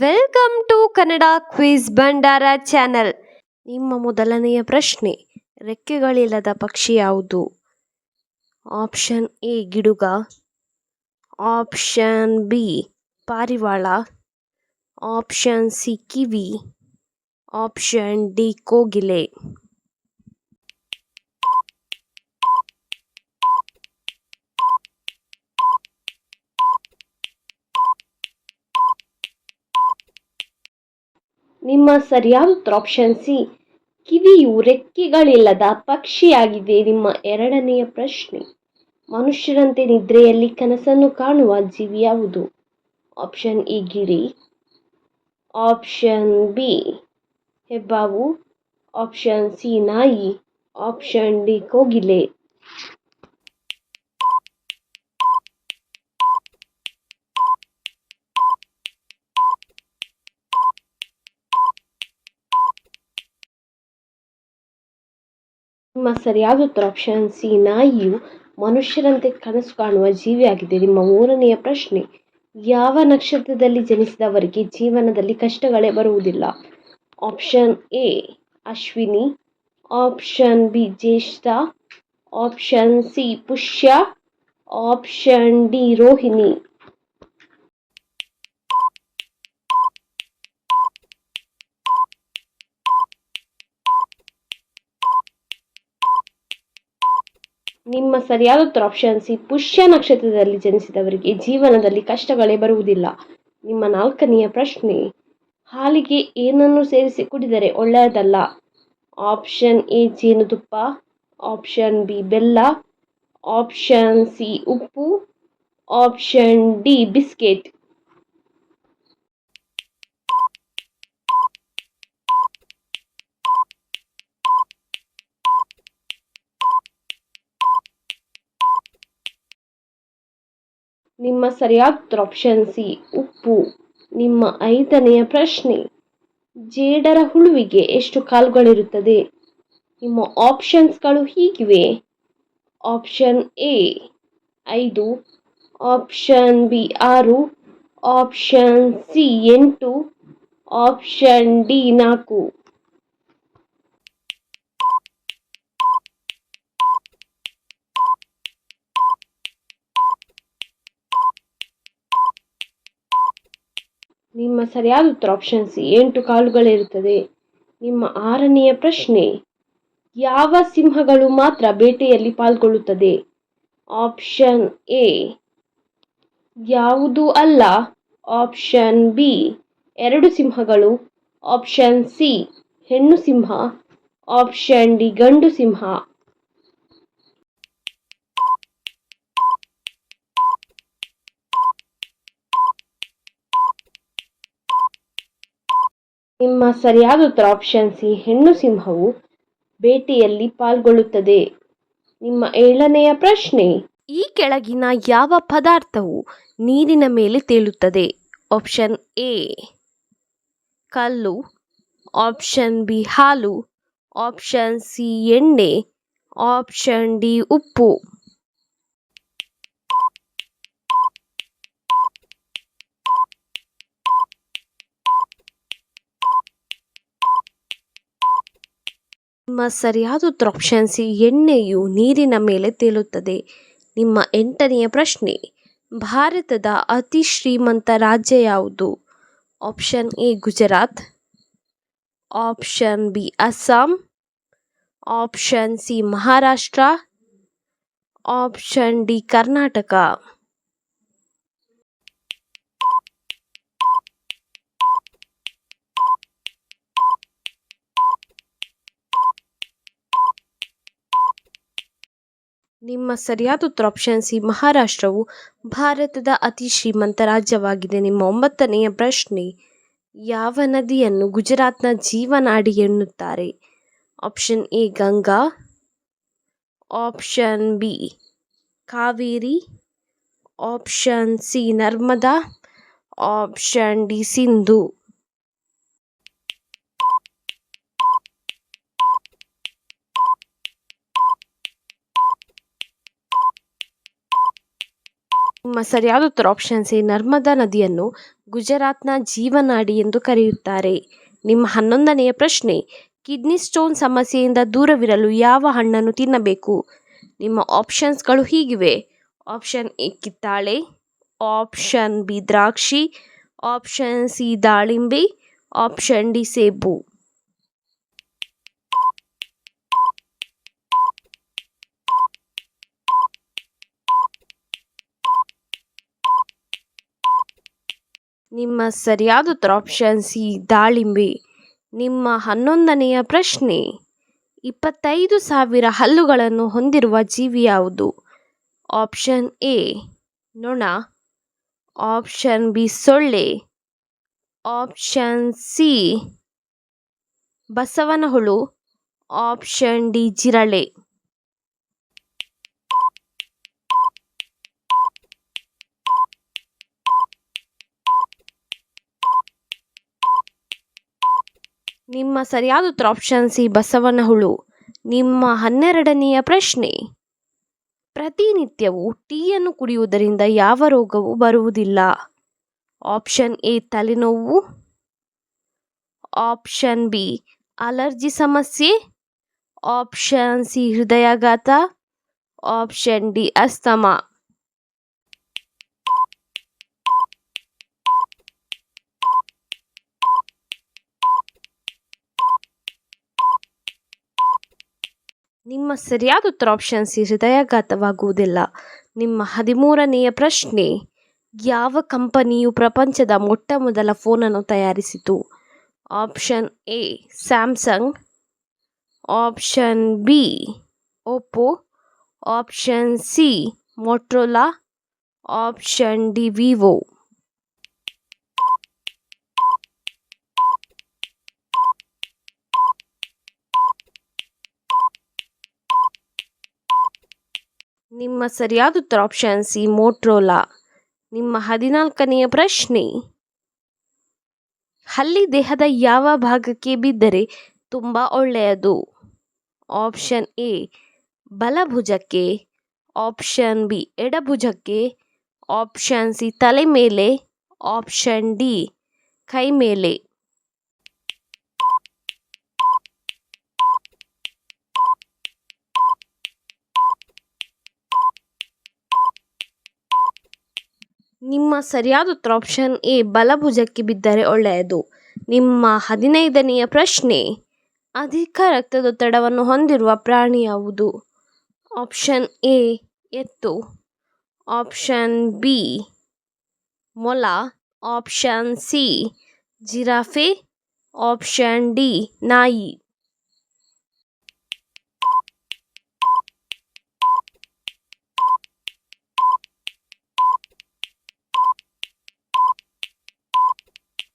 Welcome to Kannada quiz Bhandara channel ನಿಮ್ಮ ಮೊದಲನೆಯ ಪ್ರಶ್ನೆ, ರೆಕ್ಕೆಗಳಿಲ್ಲದ ಪಕ್ಷಿ ಯಾವುದು? ಆಪ್ಷನ್ ಎ ಗಿಡುಗ. ಆಪ್ಷನ್ ಬಿ ಪಾರಿವಾಳ. Option C kiwi. Option D ಕೋಗಿಲೆ. ನಿಮ್ಮ ಸರಿಯಾದ ಉತ್ತರ ಆಪ್ಷನ್ ಸಿ. ಕಿವಿಯು ರೆಕ್ಕೆಗಳಿಲ್ಲದ ಪಕ್ಷಿಯಾಗಿದೆ ನಿಮ್ಮ ಎರಡನೆಯ ಪ್ರಶ್ನೆ. ಮನುಷ್ಯರಂತೆ ನಿದ್ರೆಯಲ್ಲಿ ಕನಸನ್ನು ಕಾಣುವ ಜೀವಿ ಯಾವುದು? ಆಪ್ಷನ್ ಇ ಗಿರಿ. ಆಪ್ಷನ್ ಬಿ ಹೆಬ್ಬಾವು. ಆಪ್ಷನ್ ಸಿ ನಾಯಿ. ಆಪ್ಷನ್ ಡಿ ಕೋಗಿಲೆ. ನಿಮ್ಮ ಸರಿಯಾದ ಉತ್ತರ ಆಪ್ಷನ್ ಸಿ ನಾಯಿಯು ಮನುಷ್ಯರಂತೆ ಕನಸು ಕಾಣುವ ಜೀವಿಯಾಗಿದೆ. ನಿಮ್ಮ ಮೂರನೆಯ ಪ್ರಶ್ನೆ, ಯಾವ ನಕ್ಷತ್ರದಲ್ಲಿ ಜನಿಸಿದವರಿಗೆ ಜೀವನದಲ್ಲಿ ಕಷ್ಟಗಳೇ ಬರುವುದಿಲ್ಲ? Option A Ashwini. Option B Jyeshtha. Option C Pushya. Option D Rohini. ನಿಮ್ಮ ಸರಿಯಾದ ಉತ್ತರ ಆಪ್ಷನ್ ಸಿ. ಪುಷ್ಯ ನಕ್ಷತ್ರದಲ್ಲಿ ಜನಿಸಿದವರಿಗೆ ಜೀವನದಲ್ಲಿ ಕಷ್ಟಗಳೇ ಬರುವುದಿಲ್ಲ. ನಿಮ್ಮ ನಾಲ್ಕನೆಯ ಪ್ರಶ್ನೆ, ಹಾಲಿಗೆ ಏನನ್ನು ಸೇರಿಸಿ ಕುಡಿದರೆ ಒಳ್ಳೆಯದಲ್ಲ? ಆಪ್ಷನ್ ಎ, ಜೇನುತುಪ್ಪ ಆಪ್ಷನ್ ಬಿ, ಬೆಲ್ಲ ಆಪ್ಷನ್ ಸಿ, ಉಪ್ಪು ಆಪ್ಷನ್ ಡಿ, ಬಿಸ್ಕೆಟ್. ನಿಮ್ಮ ಸರಿಯಾದ ಆಪ್ಷನ್ ಸಿ, ಉಪ್ಪು. ನಿಮ್ಮ ಐದನೆಯ ಪ್ರಶ್ನೆ, ಜೇಡರ ಹುಳುವಿಗೆ ಎಷ್ಟು ಕಾಲುಗಳಿರುತ್ತದೆ? ನಿಮ್ಮ ಆಪ್ಷನ್ಸ್ಗಳು ಹೀಗಿವೆ. ಆಪ್ಷನ್ ಎ ಐದು. ಆಪ್ಷನ್ ಬಿ ಆರು. ಆಪ್ಷನ್ ಸಿ ಎಂಟು. ಆಪ್ಷನ್ ಡಿ ನಾಲ್ಕು. ನಿಮ್ಮ ಸರಿಯಾದ ಉತ್ತರ ಆಪ್ಷನ್ ಸಿ ಎಂಟು ಕಾಲುಗಳಿರುತ್ತದೆ. ನಿಮ್ಮ ಆರನೆಯ ಪ್ರಶ್ನೆ, ಯಾವ ಸಿಂಹಗಳು ಮಾತ್ರ ಬೇಟೆಯಲ್ಲಿ ಪಾಲ್ಗೊಳ್ಳುತ್ತದೆ? ಆಪ್ಷನ್ ಎ ಯಾವುದು ಅಲ್ಲ. ಆಪ್ಷನ್ ಬಿ ಎರಡು ಸಿಂಹಗಳು. ಆಪ್ಷನ್ ಸಿ ಹೆಣ್ಣು ಸಿಂಹ. ಆಪ್ಷನ್ ಡಿ ಗಂಡು ಸಿಂಹ. ನಿಮ್ಮ ಸರಿಯಾದ ಉತ್ತರ ಆಪ್ಷನ್ ಸಿ ಹೆಣ್ಣು ಸಿಂಹವು ಬೇಟೆಯಲ್ಲಿ ಪಾಲ್ಗೊಳ್ಳುತ್ತದೆ. ನಿಮ್ಮ ಏಳನೆಯ ಪ್ರಶ್ನೆ, ಈ ಕೆಳಗಿನ ಯಾವ ಪದಾರ್ಥವು ನೀರಿನ ಮೇಲೆ ತೇಲುತ್ತದೆ? ಆಪ್ಷನ್ ಎ, ಕಲ್ಲು. ಆಪ್ಷನ್ ಬಿ, ಹಾಲು. ಆಪ್ಷನ್ ಸಿ, ಎಣ್ಣೆ. ಆಪ್ಷನ್ ಡಿ, ಉಪ್ಪು. ನಿಮ್ಮ ಸರಿಯಾದ ಸಿ ಎಣ್ಣೆಯು ನೀರಿನ ಮೇಲೆ ತೇಲುತ್ತದೆ. ನಿಮ್ಮ ಎಂಟನೆಯ ಪ್ರಶ್ನೆ, ಭಾರತದ ಅತಿ ಶ್ರೀಮಂತ ರಾಜ್ಯ ಯಾವುದು? Option A, Gujarat. Option B, Assam. Option C, Maharashtra. Option D, Karnataka. ನಿಮ್ಮ ಸರಿಯಾದ ಉತ್ತರ ಆಪ್ಷನ್ ಸಿ ಮಹಾರಾಷ್ಟ್ರವು ಭಾರತದ ಅತಿ ಶ್ರೀಮಂತ ರಾಜ್ಯವಾಗಿದೆ. ನಿಮ್ಮ ಒಂಬತ್ತನೆಯ ಪ್ರಶ್ನೆ, ಯಾವ ನದಿಯನ್ನು ಗುಜರಾತ್ನ ಜೀವನಾಡಿ ಎನ್ನುತ್ತಾರೆ? Option A Ganga. Option B Kaveri. Option C Narmada. Option D Sindhu. ನಿಮ್ಮ ಸರಿಯಾದ ಉತ್ತರ ಆಪ್ಷನ್ ಸಿ, ನರ್ಮದಾ ನದಿಯನ್ನು ಗುಜರಾತ್ನ ಜೀವನಾಡಿ ಎಂದು ಕರೆಯುತ್ತಾರೆ. ನಿಮ್ಮ ಹನ್ನೊಂದನೆಯ ಪ್ರಶ್ನೆ, ಕಿಡ್ನಿ ಸ್ಟೋನ್ ಸಮಸ್ಯೆಯಿಂದ ದೂರವಿರಲು ಯಾವ ಹಣ್ಣನ್ನು ತಿನ್ನಬೇಕು? ನಿಮ್ಮ ಆಪ್ಷನ್ಸ್ಗಳು ಹೀಗಿವೆ. ಆಪ್ಷನ್ ಎ, ಕಿತ್ತಾಳೆ ಆಪ್ಷನ್ ಬಿ, ದ್ರಾಕ್ಷಿ ಆಪ್ಷನ್ ಸಿ, ದಾಳಿಂಬೆ ಆಪ್ಷನ್ ಡಿ, ಸೇಬು. ನಿಮ್ಮ ಸರಿಯಾದ ಉತ್ತರ ಆಪ್ಷನ್ ಸಿ ದಾಳಿಂಬೆ. ನಿಮ್ಮ ಹನ್ನೊಂದನೆಯ ಪ್ರಶ್ನೆ, ಇಪ್ಪತ್ತೈದು ಸಾವಿರ ಹಲ್ಲುಗಳನ್ನು ಹೊಂದಿರುವ ಜೀವಿ ಯಾವುದು? ಆಪ್ಷನ್ ಎ ನೊಣ. ಆಪ್ಷನ್ ಬಿ ಸೊಳ್ಳೆ. ಆಪ್ಷನ್ ಸಿ ಬಸವನ ಹುಳು ಆಪ್ಷನ್ ಡಿ ಜಿರಳೆ. ನಿಮ್ಮ ಸರಿಯಾದ ಉತ್ತರ ಆಪ್ಷನ್ ಸಿ ಬಸವನ ಹುಳು ನಿಮ್ಮ ಹನ್ನೆರಡನೆಯ ಪ್ರಶ್ನೆ. ಪ್ರತಿನಿತ್ಯವೂ ಟೀಯನ್ನು ಕುಡಿಯುವುದರಿಂದ ಯಾವ ರೋಗವೂ ಬರುವುದಿಲ್ಲ. ಆಪ್ಷನ್ ಎ ತಲೆನೋವು. ಆಪ್ಷನ್ ಬಿ ಅಲರ್ಜಿ ಸಮಸ್ಯೆ. ಆಪ್ಷನ್ ಸಿ ಹೃದಯಾಘಾತ. Option D asthma. ನಿಮ್ಮ ಸರಿಯಾದ ಉತ್ತರ ಆಪ್ಷನ್ ಸಿ ಹೃದಯಾಘಾತವಾಗುವುದಿಲ್ಲ. ನಿಮ್ಮ ಹದಿಮೂರನೆಯ ಪ್ರಶ್ನೆ, ಯಾವ ಕಂಪನಿಯು ಪ್ರಪಂಚದ ಮೊಟ್ಟ ಮೊದಲ ಫೋನನ್ನು ತಯಾರಿಸಿತು? Option A Samsung option B Oppo option C Motorola option D Vivo ನಿಮ್ಮ ಸರಿಯಾದ ಉತ್ತರ ಆಪ್ಷನ್ ಸಿ ಮೋಟ್ರೋಲಾ ನಿಮ್ಮ ಹದಿನಾಲ್ಕನೆಯ ಪ್ರಶ್ನೆ. ಹಲ್ಲಿ ದೇಹದ ಯಾವ ಭಾಗಕ್ಕೆ ಬಿದ್ದರೆ ತುಂಬ ಒಳ್ಳೆಯದು? ಆಪ್ಷನ್ ಎ ಬಲಭುಜಕ್ಕೆ. ಆಪ್ಷನ್ ಬಿ ಎಡಭುಜಕ್ಕೆ. ಆಪ್ಷನ್ ಸಿ ತಲೆ ಮೇಲೆ. ಆಪ್ಷನ್ ಡಿ ಕೈ ಮೇಲೆ. ನಿಮ್ಮ ಸರಿಯಾದ ಉತ್ತರ ಆಪ್ಷನ್ ಎ ಬಲಭುಜಕ್ಕೆ ಬಿದ್ದರೆ ಒಳ್ಳೆಯದು. ನಿಮ್ಮ ಹದಿನೈದನೆಯ ಪ್ರಶ್ನೆ, ಅಧಿಕ ರಕ್ತದೊತ್ತಡವನ್ನು ಹೊಂದಿರುವ ಪ್ರಾಣಿ ಯಾವುದು? ಆಪ್ಷನ್ ಎ ಎತ್ತು. ಆಪ್ಷನ್ ಬಿ ಮೊಲ. Option C giraffe. Option D ನಾಯಿ.